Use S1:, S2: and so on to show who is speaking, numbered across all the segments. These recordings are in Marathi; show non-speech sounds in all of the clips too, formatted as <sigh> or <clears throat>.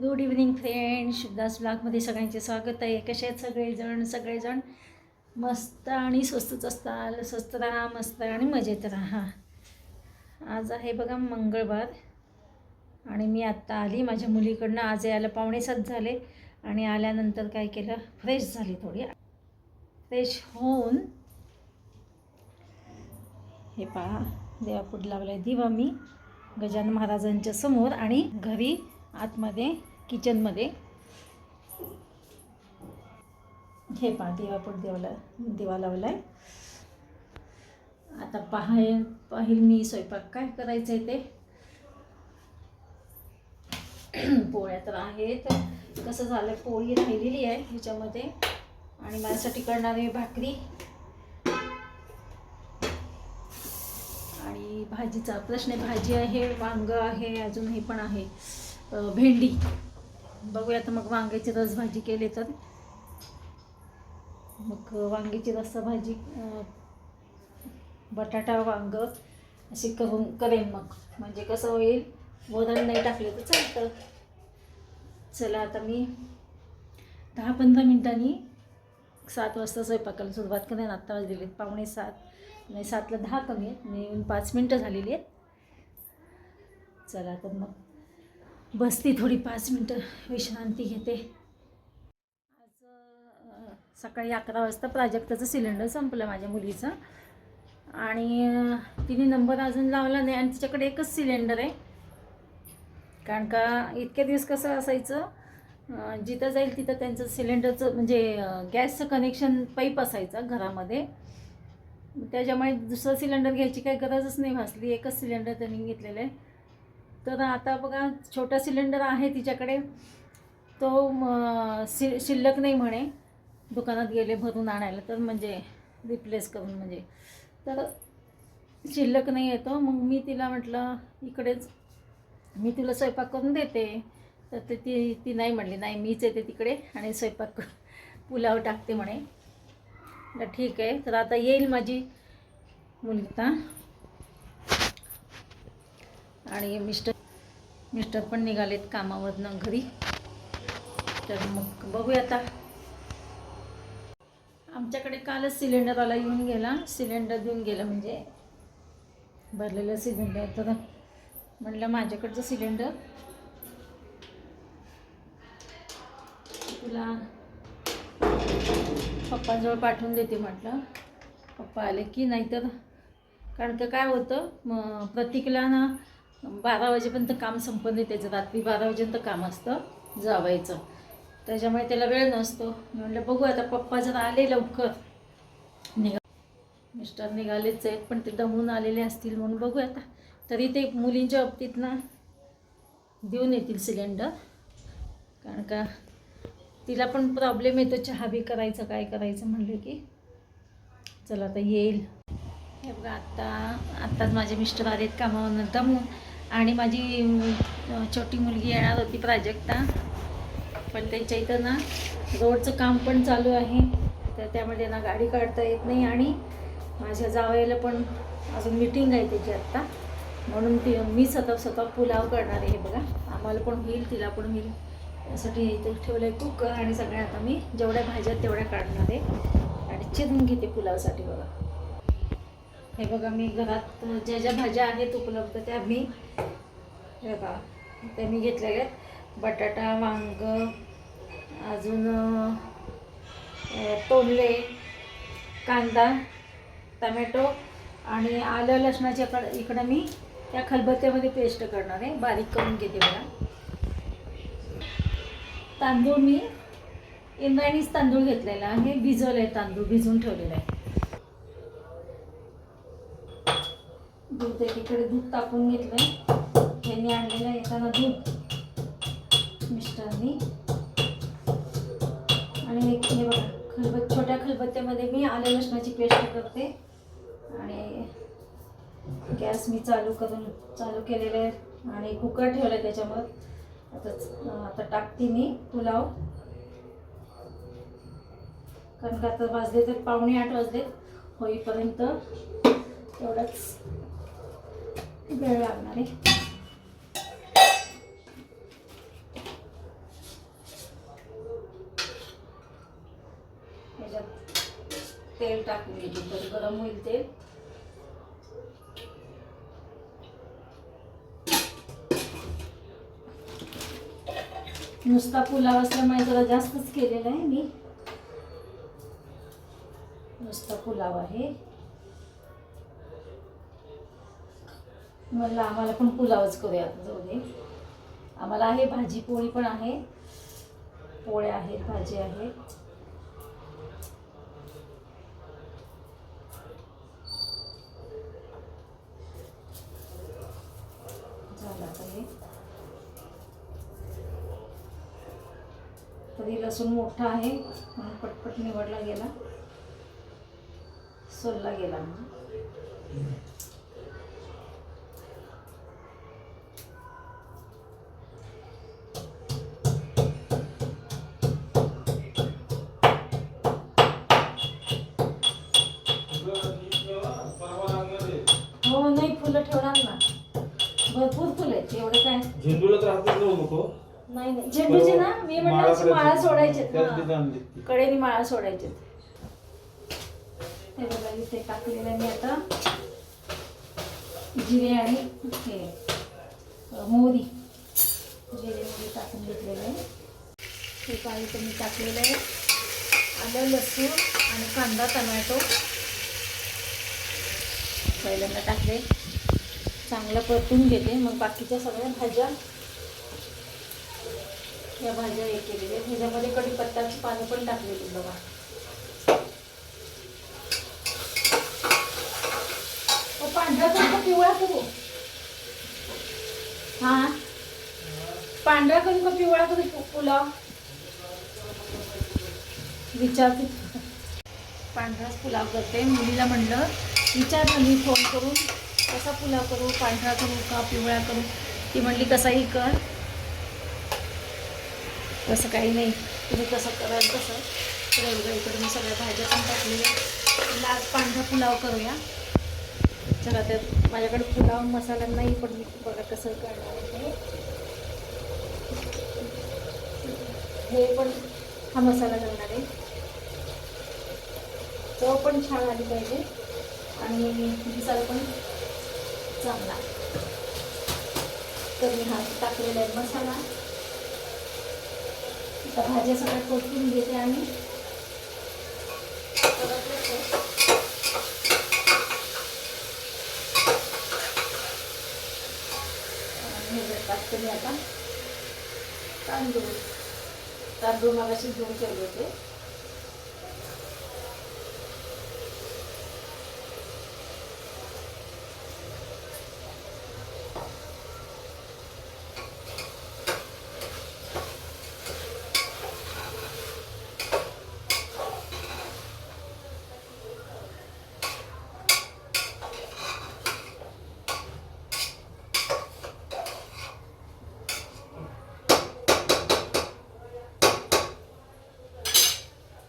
S1: गुड इव्हनिंग फ्रेंड शुद्धास ब्लॉगमध्ये सगळ्यांचे स्वागत आहे. कसे आहेत सगळेजण? सगळेजण मस्त आणि स्वस्तच असताल. स्वस्त राहा मस्त आणि मजेत राहा. आज आहे बघा मंगळवार आणि मी आत्ता आली. माझ्या मुलीकडनं आज यायला पाहुणे सात झाले आणि आल्यानंतर काय केलं? फ्रेश झाली थोडी. फ्रेश होऊन हे पहा देवापुढे लावलं आहे दिवा मी. गजानन महाराजांच्या समोर आणि घरी आतमध्ये किचनमध्ये. हे पहा दिवापूर देवाला दिवा लावला आहे आता पाहाय पाहिल मी स्वयंपाक काय करायचं आहे ते. पोळ्या तर आहेत. कसं झालं पोळी राहिलेली आहे ह्याच्यामध्ये. आणि माझ्यासाठी करणारी भाकरी. आणि भाजीचा प्रश्न आहे भाजी आहे वांग आहे अजून हे पण आहे. भेंडी. बघूया तर मग वांग्याची रस भाजी केली तर. मग वांग्याची रस्सा भाजी बटाटा वांग अशी करून करेन मग. म्हणजे कसं होईल वरण नाही टाकले तर चालतं. चला आता मी दहा पंधरा मिनटांनी सात वाजता स्वयंपाकाला सुरुवात करेन. आत्ता वाजलेले पावणे सात. नाही सातला दहा कमी आहेत. मी येऊन पाच मिनटं झालेली आहेत. चला तर मग. बसती थोडी पाच मिनटं. विश्रांती घेते. आज सकाळी अकरा वाजता प्राजक्ताचं सिलेंडर संपलं माझ्या मुलीचं. आणि तिने नंबर अजून लावला नाही आणि तिच्याकडे एकच सिलेंडर आहे. कारण का इतके दिवस कसं असायचं जिथं जाईल तिथं त्यांचं सिलेंडरचं म्हणजे गॅसचं कनेक्शन पाईप असायचं घरामध्ये. त्याच्यामुळे दुसरं सिलेंडर घ्यायची काही गरजच नाही भासली. एकच सिलेंडर त्यांनी घेतलेलं आहे. तर आता बघा छोटा सिलेंडर आहे तिच्याकडे. तो सि शि शिल्लक नाही म्हणे दुकानात गेले भरून आणायला तर म्हणजे रिप्लेस करून म्हणजे. तर शिल्लक नाही येतो मग मी तिला म्हटलं इकडेच मी तुला स्वयंपाक करून देते. तर ते ती ती नाही म्हणली नाही मीच येते तिकडे आणि स्वयंपाक कर- पुलाव टाकते म्हणे. तर ठीक आहे तर आता येईल माझी मुलगा आणि मिस्टर मिस्टर पण निघालेत कामावरनं घरी. तर मग बघूया आता. आमच्याकडे कालच सिलेंडर आला येऊन गेला. सिलेंडर देऊन गेला म्हणजे भरलेलं सिलेंडर तर म्हटलं माझ्याकडचं सिलेंडर तुला पप्पांजवळ पाठवून देते म्हटलं. पप्पा आले की नाहीतर. कारण का काय होतं मग प्रतीकला ना बारा वाजेपर्यंत काम संपन्न त्याचं रात्री बारा वाजेपर्यंत काम असतं जावायचं. त्याच्यामुळे त्याला वेळ नसतो. म्हणलं म्हटलं बघू आता पप्पा जर आले लवकर. निघा. मिस्टर निघालेच आहेत पण ते दमून आलेले असतील म्हणून बघू आता. तरी ते मुलींच्या बाबतीत ना देऊन येतील सिलेंडर. कारण का तिला पण प्रॉब्लेम येतो चहा बी करायचं काय करायचं म्हणलं की. चला आता येईल. हे बघा आत्ता आत्ताच माझे मिस्टर आलेत कामावर दमून. आणि माझी छोटी मुलगी येणार होती प्राजक्ता. पण त्यांच्या इथं ना रोडचं काम पण चालू आहे. तर त्यामध्ये ना गाडी काढता येत नाही आणि माझ्या जावयाला पण अजून मिटिंग आहे त्याची आत्ता. म्हणून ती मी स्वतः स्वतः पुलाव करणार आहे हे बघा. आम्हाला पण होईल तिला पण होईल. यासाठी इथे ठेवलं आहे कुकर आणि सगळ्या आता मी जेवढ्या भाज्या तेवढ्या काढणार आहे. आणि चिरून घेते पुलावसाठी बघा. हे बघा मी घरात ज्या ज्या भाज्या आहेत उपलब्ध त्या मी हे बघा त्या मी घेतलेल्या आहेत. बटाटा वांग अजून तोंडले कांदा टमॅटो आणि आलं लसणाच्या कड इकडं मी त्या खलबत्त्यामध्ये पेस्ट करणार आहे. बारीक करून घेते बघा. तांदूळ मी इंद्रायणीच तांदूळ घेतलेला आहे. भिजवलं आहे तांदूळ भिजवून ठेवलेला आहे. दूध एकीकडे दूध तापून घेतलंय. त्यांनी आणलेलं आहे येताना दूध. मिस्टरनी. आणि हे बघा खलबत छोट्या खलबत्त्यामध्ये मी आले लसणाची पेस्ट करते. आणि गॅस मी चालू करून चालू केलेलं आहे. आणि कुकर ठेवलं आहे त्याच्यावर. आता आता टाकते मी पुलाव. कारण का आता वाजले तर पावणे आठ वाजले होईपर्यंत. तेवढंच वेळ लागणार आहे तेल टाकून घेतो तर गरम होईल तेल. नुसता पुलाव असल्यामुळे जरा जास्तच केलेला आहे मी. नुसता पुलाव आहे. म्हणलं आम्हाला पण पुलावच करूया जाऊ दे. आम्हाला आहे भाजी पोळी पण आहे. पोळ्या आहेत भाजी आहे झालं तरी लसूण मोठा आहे म्हणून पटपट निवडला गेला. सोलला गेला
S2: नको.
S1: नाही नाही. झेंडूचे ना मी म्हणलं अशी माळा सोडायचे कडेने माळा सोडायचे बघा इथे टाकलेलं आहे मी आता. जिरे आणि हे मोहरी. जिरे मोहरी टाकून घेतलेलं आहे. हे पाणी मी टाकलेलं आहे. आलं लसूण आणि कांदा टमॅटो. पहिल्यांदा टाकले. चांगलं परतून घेते. मग बाकीच्या सगळ्या भाज्या या भाज्या हे केलेल्या आहेत. ह्याच्यामध्ये कढीपत्त्याची पानं पण टाकलेली बघा. पांढरा करू पिवळा करू हा? पांढरा करू का पिवळा करू पुलाव? विचारते. पांढराच पुलाव करते. मुलीला म्हणलं विचारलं मी फोन करून कसा पुलाव करू? पांढरा करू का पिवळा करू? ती म्हणली कसाही कर. तसं काही नाही. तुम्ही कसं कराल तसं तर इकडे मी सगळ्या भाज्या पण टाकलेल्या. म्हणलं आज पांढरा पुलाव करूया. चला तर माझ्याकडे पुलाव मसाला नाही पण मी बघा कसं करणार आहे. हे पण हा मसाला घालणार आहे. चव पण छान आली पाहिजे. आणि दिसायला पण चांगला. तर मी हा टाकलेला आहे मसाला. आता भाज्या सगळ्या परतून घेते आणि परतलं ते. आणि ह्याच्यात टाकते मी आता. तांदूळ. तांदूळ मगाशी धुवून ठेवले होते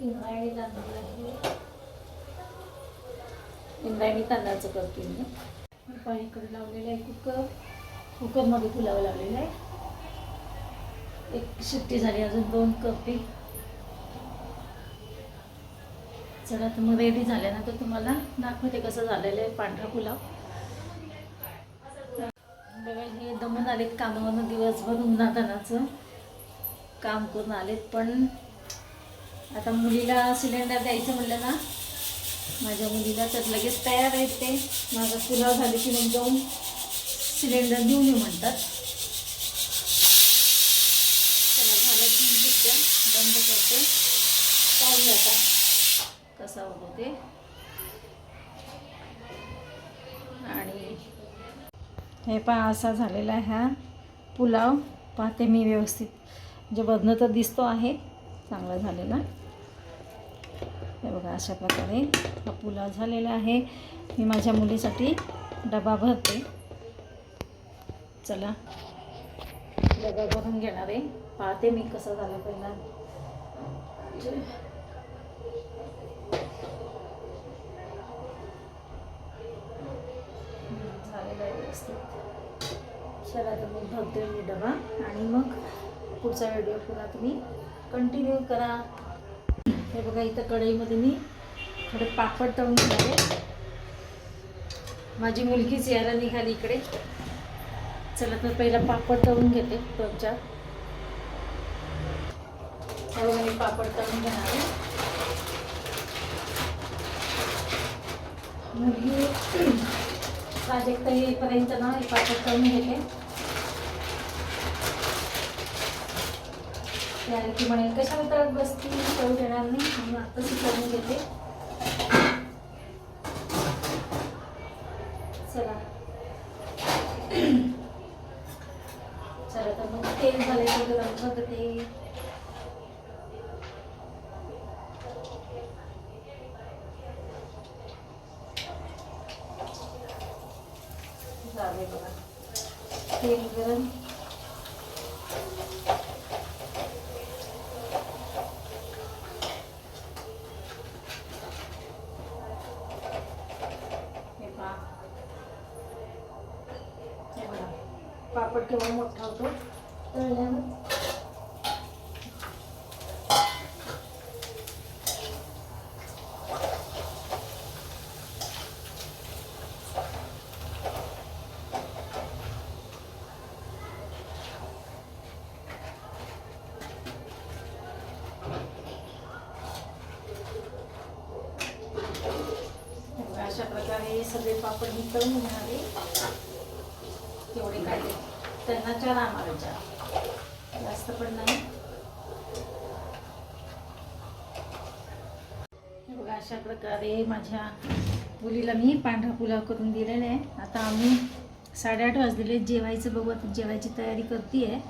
S1: इंद्रायणी तांदूळ आहे इंद्रायणी तांदळाचं करते मी पाणी इकडे लावलेलं आहे कुकर कुकरमध्ये पुलाव लावलेलं आहे एक शिट्टी झाली अजून दोन कपी चला तर मग रेडी झाल्यानंतर तुम्हाला दाखवते कसं झालेलं आहे पांढरा पुलाव बघा हे दमून आलेत कामावरनं दिवसभर उन्हातानाचं. काम करून आलेत पण आता मुलीला सिलेंडर द्यायचं म्हणलं ना माझ्या मुलीला तर लगेच तयार आहेत ते. माझा पुलाव झाले की मग जाऊन सिलेंडर देऊन येऊ म्हणतात. त्याला झालं तीन सुट्ट्या बंद करते. पाहूया आता कसा होतो. ते आणि हे पहा असा झालेला आहे हा पुलाव. पाहते मी व्यवस्थित. म्हणजे बदनं तर दिसतो आहे चांगला झालेला. हे बघा अशा प्रकारे हा पुलाव झालेला आहे. मी माझ्या मुलीसाठी डबा भरते. चला डबा भरून घेणार आहे. पाहते मी कसं झालं पहिला. व्यवस्थित. चला तर मग भरते मी डबा. आणि मग पुढचा व्हिडिओ पुन्हा तुम्ही कंटिन्यू करा. हे बघा इथं कढईमध्ये मी थोडे पापड तळून झाले माझी मुलगीच यायला निघाली इकडे. चला तर पहिला पापड तळून घेते दोन त्यामुळे मी पापड तळून घेणार मुलगी <clears throat> प्राजक्त येईपर्यंत ना हे पापड तळून घेते. ते आली की म्हणेल कशाला तळत बसती? तळू देणार नाही? म्हणून आत्ताच तळून घेते. चला. चला तर मग तेल घालायचं गरम बघते झाले बघा. तेल गरम हे पहा हे बघा पापड केव्हा मोठा होतो तळल्यावर हे बघा, अशा प्रकारे सगळे पापड मी तळून घेणार आहे तेवढे काढले त्यांना चार आम्हाला चार जास्त पण नाही. बघा अशा प्रकारे माझ्या मुलीला मी पांढरा पुलाव करून दिलेला आहे. आता आम्ही साडेआठ वाजलेले जेवायचं बघू आता जेवायची तयारी करते आहे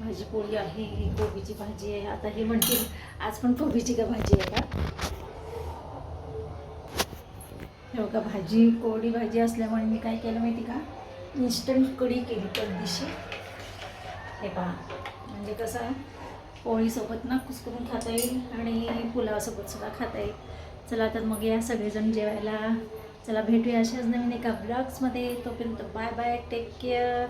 S1: भाजी पोळी आहे ही कोबीची भाजी आहे. आता हे म्हणतील आज पण कोबीची का भाजी आहे का? हे बघा भाजी कोरडी भाजी असल्यामुळे मी काय केलं माहिती का? इन्स्टंट कढी केली कधीशी हे पहा म्हणजे कसं आहे पोळीसोबत ना कुसकरून खाता येईल आणि पुलावासोबत सुद्धा खाता येईल. चला तर मग या सगळेजण जेवायला. चला भेटूया अशाच नवीन एका ब्लॉग्समध्ये तोपर्यंत बाय बाय टेक केअर